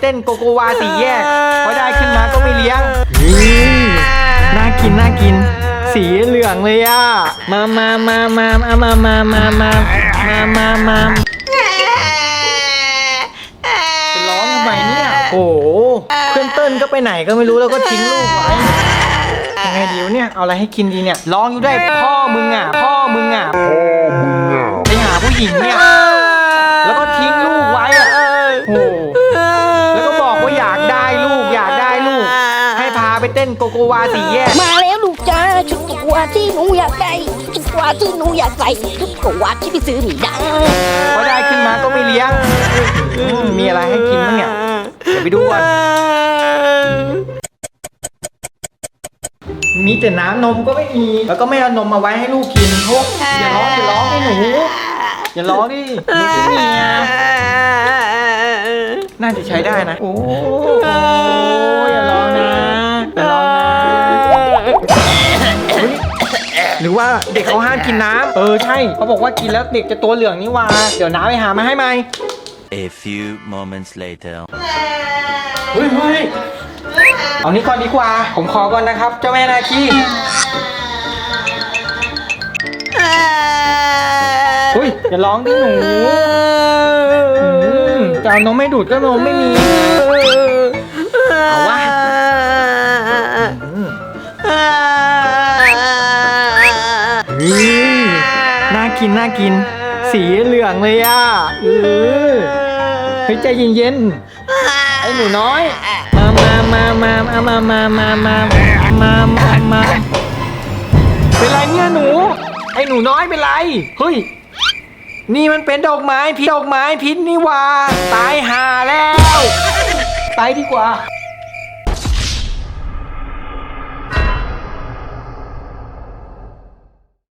เต้นโกโกวาสี่แยกพอได้ขึ้นมาก็ไม่เลี้ยงน่ากินน่ากิน สีเหลืองเลยอะ มามามามามามามามามามามามาจะร้องทำไมเนี่ยโอ้โหเพื่อนเติ้ลก็ไปไหนก็ไม่รู้แล้วก็ทิ้งลูกไว้ยังไงดีวะเนี่ย เอาอะไรให้กินดีเนี่ย ร้องอยู่ได้พ่อมึงอะ พ่อมึงอะ ไปหาผู้หญิง ไปเต้นโกโกวาสี่แยกมาแล้วลูกจ้าชุดกว่าที่หนูอยากได้ชุดกว่าที่หนูอยากใส่ชุดกว่าที่ไปซื้อไมีได้พอได้ขึ้นมาก็ไม่เลี้ยงอืมมีอะไรให้กินบ้างเนี่ยเดี๋ยวไปดูก่อนมีแต่น้ำนมก็ไม่มี แล้วก็ไม่เอานมมาไว้ให้ลูกกินพวกอย่าร้องอย่าร้องไอ้หนูอย่าร้องดิลูกเมียน่าจะใช้ได้นะ โอ้ รือว่าเด็กเขาห้ามกินน้ำเออใช่เขาบอกว่ากินแล้วเด็กจะตัวเหลืองนี่หว่าเดี๋ยวน้าไปหามาให้ไหม A few moments later. เฮ้ยเฮ้ยเอานี้ก่อนดีกว่า ผมขอก่อนนะครับ เจ้าแม่นาคีเฮ้ยอย่าร้องดิหนูอืมจะเอานมไม่ดูดก็นมไม่มี เอาวะอืม กินน่ากิน สีเหลืองเลยอะเออเฮ้ยใจเย็นๆไอ้หนูน้อยมามามามามามามามามามามามาเป็นไรเนี่ยหนู ไอ้หนูน้อยเป็นไร เฮ้ย นี่มันเป็นดอกไม้พิษดอกไม้พิษนี่หว่า ตายห่าแล้วไปดีกว่า